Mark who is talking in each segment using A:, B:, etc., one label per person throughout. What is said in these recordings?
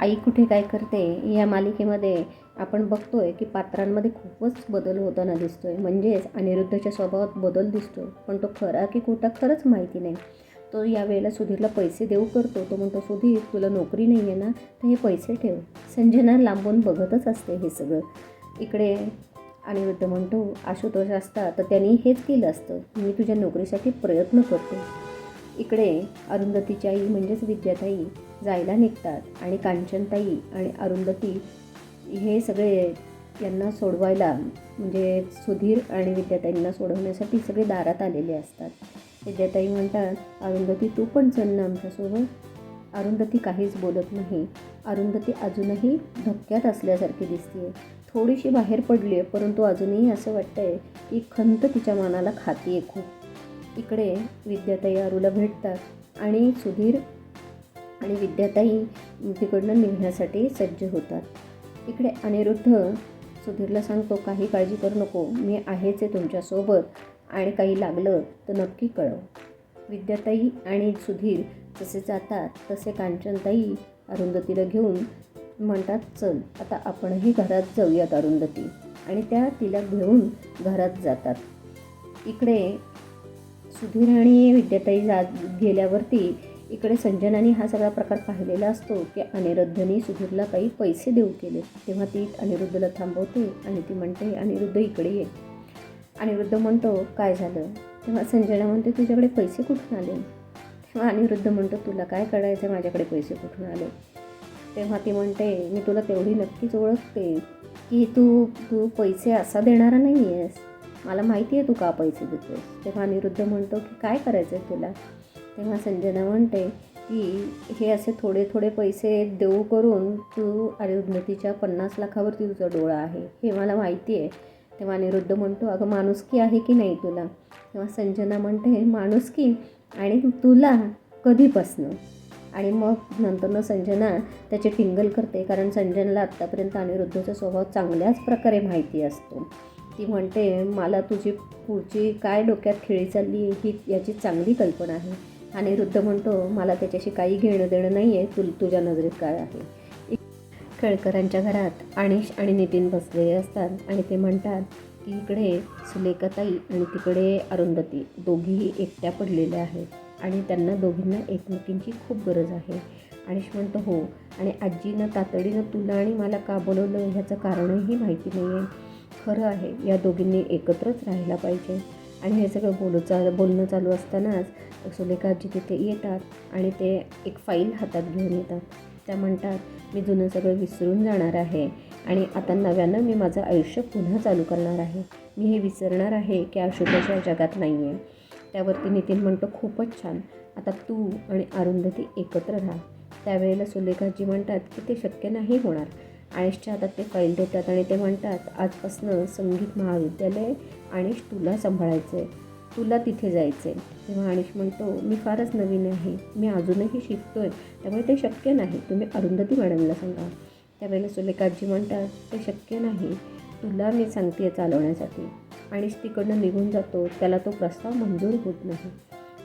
A: आई कुठे काय करते या मालिकेमध्ये आपण बघतोय की पात्रांमध्ये खूपच बदल होताना दिसतोय. म्हणजेच अनिरुद्धच्या स्वभावात बदल दिसतो पण तो खरा की खोटा खरंच माहिती नाही. तो यावेळेला सुधीरला पैसे देऊ करतो. तो म्हणतो सुधीर तुला नोकरी नाही आहे ना तर हे पैसे ठेव. संजना लांबून बघतच असते हे सगळं. इकडे अनिरुद्ध म्हणतो आशुतोष असता तर त्यांनी हेच केलं असतं. मी तुझ्या नोकरीसाठी प्रयत्न करतो. इकडे अरुंधतीची आई म्हणजेच विद्याताई जायला निघतात. आणि कांचनताई आणि अरुंधती हे सगळे यांना सोडवायला म्हणजे सुधीर आणि विद्याताईंना सोडवण्यासाठी सगळे दारात आलेले असतात. विद्याताई म्हणतात अरुंधती तू पण चल ना आमच्यासोबत. अरुंधती काहीच बोलत नाही. अरुंधती अजूनही धक्क्यात असल्यासारखी दिसते थोडीशी बाहेर पडली आहे परंतु अजूनही असं वाटतंय की खंत तिच्या मनाला खाती आहे खूप. इकडे विद्याताई अरूला भेटतात आणि सुधीर आणि विद्याताई तिकडनं निघण्यासाठी सज्ज होतात. इकडे अनिरुद्ध सुधीरला सांगतो काही काळजी करू नको मी आहेच आहे तुमच्यासोबत आणि काही लागलं तर नक्की कळव. विद्याताई आणि सुधीर जसे जातात तसे कांचनताई अरुंधतीला घेऊन म्हणतात चल आता आपणही घरात जाऊयात अरुंधती. आणि त्या तिला घेऊन घरात जातात. इकडे सुधीर आणि विद्याताई जा गेल्यावरती इकडे संजनाने हा सगळा प्रकार पाहिलेला असतो की अनिरुद्धने सुधीरला काही पैसे देऊ केले. तेव्हा ती अनिरुद्धला थांबवते आणि ती म्हणते अनिरुद्ध इकडे ये. अनिरुद्ध म्हणतो काय झालं? तेव्हा संजना म्हणते तुझ्याकडे पैसे कुठून आले? तेव्हा अनिरुद्ध म्हणतो तुला काय कळायचं माझ्याकडे पैसे कुठून आले? तेव्हा ती म्हणते मी तुला तेवढी नक्कीच ओळखते की तू तू पैसे असा देणारा नाही आहेस मला माहिती आहे तू का पैसे देतोस. तेव्हा अनिरुद्ध म्हणतो की काय करायचं आहे तुला? तेव्हा संजना म्हणते की हे असे थोडे थोडे पैसे देऊ करून तू अरुंधतीच्या पन्नास लाखावरती तुझा डोळा आहे. हे मला माहिती आहे. तेव्हा अनिरुद्ध म्हणतो अगं माणुसकी आहे की नाही तुला? तेव्हा संजना म्हणते माणुसकी आणि तुला कधीपासनं. आणि मग नंतरनं संजना त्याचे टिंगल करते कारण संजनाला आत्तापर्यंत अनिरुद्धचा स्वभाव चांगल्याच प्रकारे माहिती असतो. ती म्हणते मला तुझी पुढची काय डोक्यात खेळी चालली ही याची चांगली कल्पना आहे. आणि वृद्ध म्हणतो मला त्याच्याशी काही घेणं देणं नाही आहे तु तुझ्या नजरेत काय आहे? केळकरांच्या घरात आणिश आणि नितीन बसलेले असतात आणि ते म्हणतात की इकडे सुलेखाताई आणि तिकडे अरुंधती दोघीही एकट्या पडलेल्या आहेत आणि त्यांना दोघींना एकमेकींची खूप गरज आहे. अनिश म्हणतो हो आणि आजीनं तातडीनं तुला आणि मला का बोलवलं? ह्याचं कारणही माहिती नाही आहे खरं आहे या दोघींनी एकत्रच राहायला पाहिजे. आणि हे सगळं बोलू चा बोलणं चालू असतानाच सुलेखाजी तिथे येतात आणि ते एक फाईल हातात घेऊन येतात. त्या म्हणतात मी जुनं सगळं विसरून जाणार आहे आणि आता नव्यानं मी माझं आयुष्य पुन्हा चालू करणार आहे. मी हे विसरणार आहे की अशोकाच्या जगात नाही आहे त्यावरती नितीन म्हणतो खूपच छान. आता तू आणि अरुंधती एकत्र राहा. त्यावेळेला सुलेखाजी म्हणतात की ते शक्य नाही होणार. आणिशच्या हातात ते फाईल देतात आणि ते म्हणतात आजपासनं संगीत महाविद्यालय आणिश तुला सांभाळायचं आहे तुला तिथे जायचं आहे तेव्हा आणिश म्हणतो मी फारच नवीन आहे. मी अजूनही शिकतो आहे त्यामुळे ते शक्य नाही. तुम्ही अरुंधती मॅडमला सांगा. त्यावेळेला सुलेखाजी म्हणतात ते शक्य नाही. तुला मी सांगते चालवण्यासाठी. आणिश तिकडनं निघून जातो. त्याला तो प्रस्ताव मंजूर होत नाही.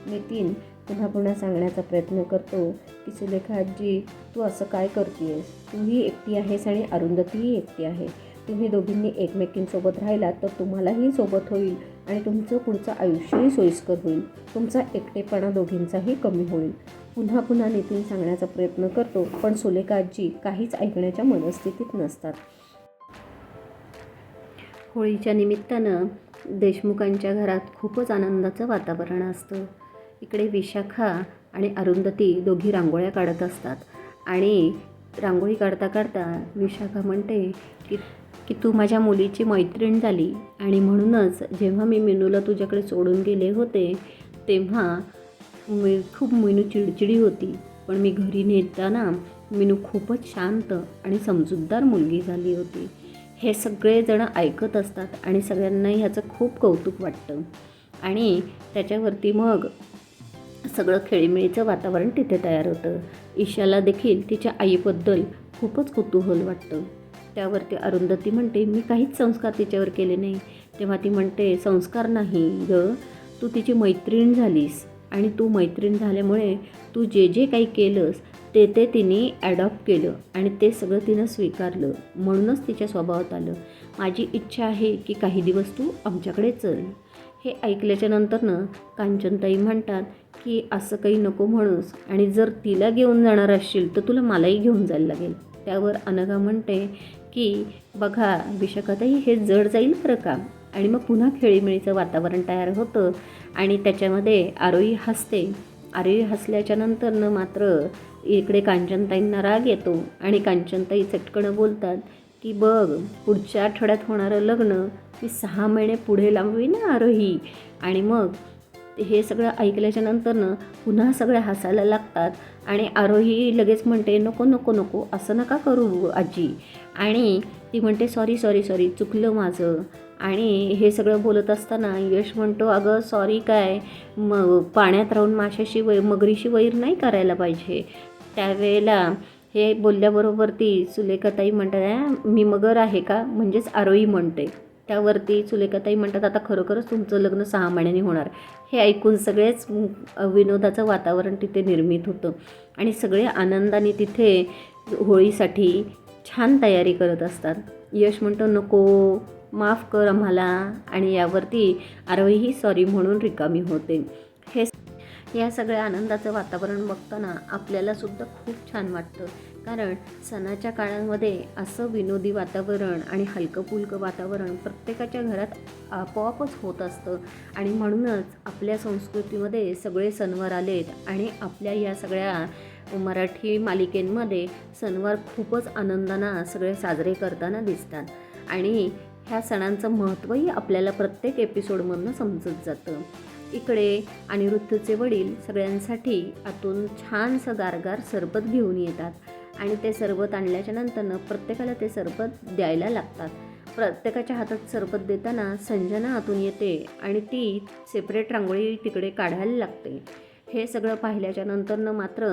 A: नितीन पुन्हा पुन्हा सांगण्याचा प्रयत्न करतो की सुलेखा आजी तू असं काय करतेस तूही एकटी आहेस आणि अरुंधतीही एकटी आहे. तुम्ही दोघींनी एकमेकींसोबत राहिलात तर तुम्हालाही सोबत होईल आणि तुमचं पुढचं आयुष्यही सोयीस्कर होईल. तुमचा एकटेपणा दोघींचाही कमी होईल. पुन्हा पुन्हा नितीन सांगण्याचा प्रयत्न करतो पण सुलेखा आजी काहीच ऐकण्याच्या मनस्थितीत नसतात. होळीच्या निमित्तानं देशमुखांच्या घरात खूपच आनंदाचं वातावरण असतं. इकडे विशाखा आणि अरुंधती दोघी रांगोळ्या काढत असतात. आणि रांगोळी काढता काढता विशाखा म्हणते की की तू माझ्या मुलीची मैत्रीण झाली आणि म्हणूनच जेव्हा मी मेनूला तुझ्याकडे सोडून गेले होते तेव्हा मी खूप मिनू चिडचिडी होती. पण मी घरी नेताना मिनू खूपच शांत आणि समजूतदार मुलगी झाली होती. हे सगळेजणं ऐकत असतात आणि सगळ्यांना ह्याचं खूप कौतुक वाटतं. आणि त्याच्यावरती मग सगळं खेळीमेळीचं वातावरण तिथे तयार होतं. ईशाला देखील तिच्या आईबद्दल खूपच कुतूहल वाटतं. त्यावरती अरुंधती म्हणते मी काहीच संस्कार तिच्यावर केले नाही. तेव्हा ती म्हणते संस्कार नाही ग तू तिची मैत्रीण झालीस आणि तू मैत्रीण झाल्यामुळे तू जे जे काही केलंस ते ते तिने ॲडॉप्ट केलं आणि ते सगळं तिनं स्वीकारलं. म्हणूनच तिच्या स्वभावात आलं. माझी इच्छा आहे की काही दिवस तू आमच्याकडे चल. हे ऐकल्याच्या नंतरनं कांचनताई म्हणतात की असं काही नको म्हणूस आणि जर तिला घेऊन जाणार असशील तर तुला मलाही घेऊन जायला लागेल. त्यावर अनघा म्हणते की बघा विशाखाताई हे जड जाईल बरं का? आणि मग पुन्हा खेळीमेळीचं वातावरण तयार होतं आणि त्याच्यामध्ये आरोही हसते. आरोही हसल्याच्या नंतरनं मात्र इकडे कांचनताईंना राग येतो आणि कांचनताई चटकणं बोलतात की बघ पुढच्या आठवड्यात होणारं लग्न मी सहा महिने पुढे लांबवी ना आरोही? आणि मग हे सगळं ऐकल्याच्या नंतरनं पुन्हा सगळ्या हसायला लागतात. आणि आरोही लगेच म्हणते नको नको नको असं नका करू आजी. आणि ती म्हणते सॉरी सॉरी सॉरी चुकलं माझं. आणि हे सगळं बोलत असताना यश म्हणतो अगं सॉरी काय? म पाण्यात राहून माशाशी वै मगरीशी वैर नाही करायला पाहिजे. त्यावेळेला हे बोलल्याबरोबर ती सुलेखाताई म्हणतात मी मगर आहे का? म्हणजेच आरोही म्हणते. त्यावरती सुलेखाताई म्हणतात आता खरोखरच तुमचं लग्न सहा महिन्यांनी होणार. हे ऐकून सगळेच विनोदाचं वातावरण तिथे निर्मित होतं. आणि सगळे आनंदाने तिथे होळीसाठी छान तयारी करत असतात. यश म्हणतो नको माफ कर आम्हाला. आणि यावरती आरोही सॉरी म्हणून रिकामी होते. हे या सगळ्या आनंदाचं वातावरण बघताना आपल्यालासुद्धा खूप छान वाटतं. कारण सणाच्या काळामध्ये असं विनोदी वातावरण आणि हलकं फुलकं वातावरण प्रत्येकाच्या घरात आपोआपच होत असतं. आणि म्हणूनच आपल्या संस्कृतीमध्ये सगळे सणवार आलेत आणि आपल्या या सगळ्या मराठी मालिकेंमध्ये सणवार खूपच आनंदानं सगळे साजरे करताना दिसतात. आणि ह्या सणांचं महत्त्वही आपल्याला प्रत्येक एपिसोडमधनं समजत जातं. इकडे अनिरुद्धचे वडील सगळ्यांसाठी आतून छानसं गारगार सरबत घेऊन येतात. आणि ते सरबत आणल्याच्या नंतरनं प्रत्येकाला ते सरबत द्यायला लागतात. प्रत्येकाच्या हातात सरबत देताना संजना आतून येते आणि ती सेपरेट रांगोळी तिकडे काढायला लागते. हे सगळं पाहिल्याच्या नंतरनं मात्र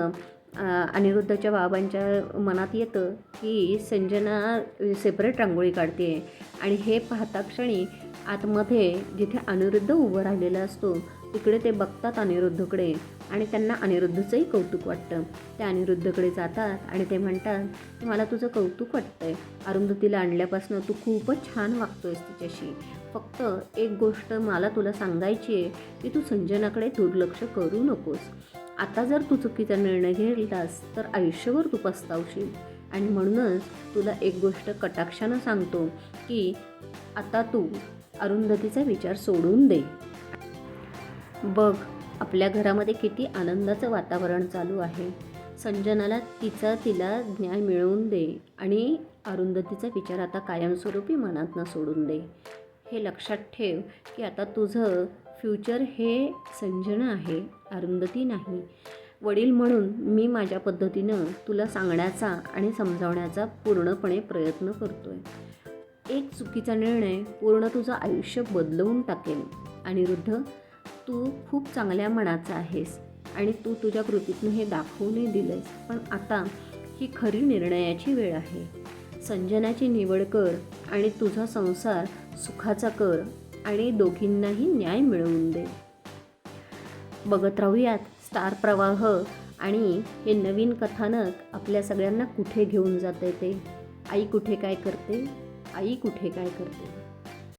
A: अनिरुद्धच्या बाबांच्या मनात येतं की संजना सेपरेट रांगोळी काढते. आणि हे पाहता क्षणी आतमध्ये जिथे अनिरुद्ध उभं राहिलेला असतो तिकडे ते बघतात अनिरुद्धकडे आणि त्यांना अनिरुद्धचंही कौतुक वाटतं. ते अनिरुद्धकडे जातात आणि ते म्हणतात की मला तुझं कौतुक वाटतंय. अरुंधतीला आणल्यापासून तू खूपच छान वागतोयस तिच्याशी. फक्त एक गोष्ट मला तुला सांगायची आहे की तू संजनाकडे दुर्लक्ष करू नकोस. आता जर तू चुकीचा निर्णय घेतलास तर आयुष्यभर तू पस्तावशील. आणि म्हणूनच तुला एक गोष्ट कटाक्षानं सांगतो की आता तू अरुंधतीचा विचार सोडून दे. बघ आपल्या घरामध्ये किती आनंदाचं वातावरण चालू आहे. संजनाला तिचा तिला न्याय मिळवून दे आणि अरुंधतीचा विचार आता कायमस्वरूपी मनात न सोडून दे. हे लक्षात ठेव की आता तुझं फ्युचर हे संजना आहे अरुंधती नाही. वडील म्हणून मी माझ्या पद्धतीनं तुला सांगण्याचा आणि समजावण्याचा पूर्णपणे प्रयत्न करतो आहे एक चुकीचा निर्णय पूर्ण तुझं आयुष्य बदलवून टाकेल आणि वृद्ध तू खूप चांगल्या मनाचा आहेस आणि तू तुझ्या कृतीतून हे दाखवूनही दिलंयस. पण आता ही खरी निर्णयाची वेळ आहे. संजनाची निवड कर आणि तुझा संसार सुखाचा कर आणि दोघींनाही न्याय मिळवून दे. बघत राहूयात स्टार प्रवाह आणि हे नवीन कथानक आपल्या सगळ्यांना कुठे घेऊन जाते ते? आई कुठे काय करते? आई कुठे काय करते?